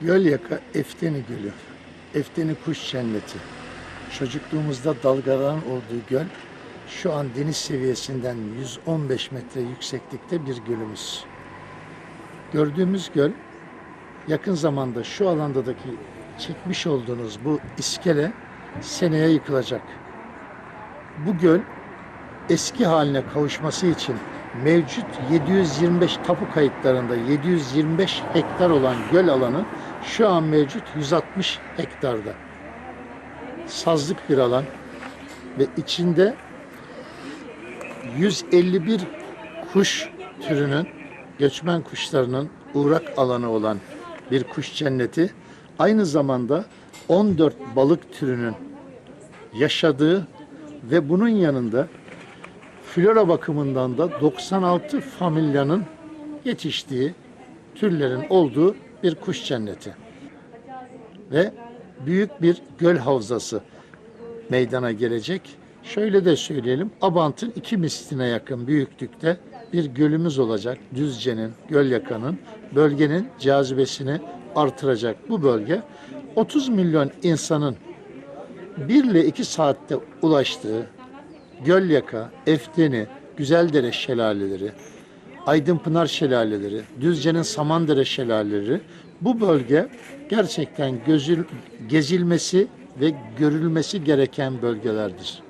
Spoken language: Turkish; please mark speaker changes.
Speaker 1: Gölyaka Efteni Gölü. Efteni Kuş Cenneti. Çocukluğumuzda dalgaların olduğu göl şu an deniz seviyesinden 115 metre yükseklikte bir gölümüz. Gördüğümüz göl yakın zamanda şu alandadaki çekmiş olduğunuz bu iskele seneye yıkılacak. Bu göl eski haline kavuşması için mevcut 725 tapu kayıtlarında 725 hektar olan göl alanı şu an mevcut 160 hektarda. Sazlık bir alan ve içinde 151 kuş türünün, göçmen kuşlarının uğrak alanı olan bir kuş cenneti. Aynı zamanda 14 balık türünün yaşadığı ve bunun yanında flora bakımından da 96 familyanın yetiştiği türlerin olduğu bir kuş cenneti. Ve büyük bir göl havzası meydana gelecek. Şöyle de söyleyelim, Abant'ın iki misline yakın büyüklükte bir gölümüz olacak. Düzce'nin, Gölyakan'ın bölgenin cazibesini artıracak bu bölge 30 milyon insanın 1 ile 2 saatte ulaştığı Gölyaka, Efteni, Güzeldere şelaleleri, Aydınpınar şelaleleri, Düzce'nin Samandere şelaleleri bu bölge gerçekten gözül, gezilmesi ve görülmesi gereken bölgelerdir.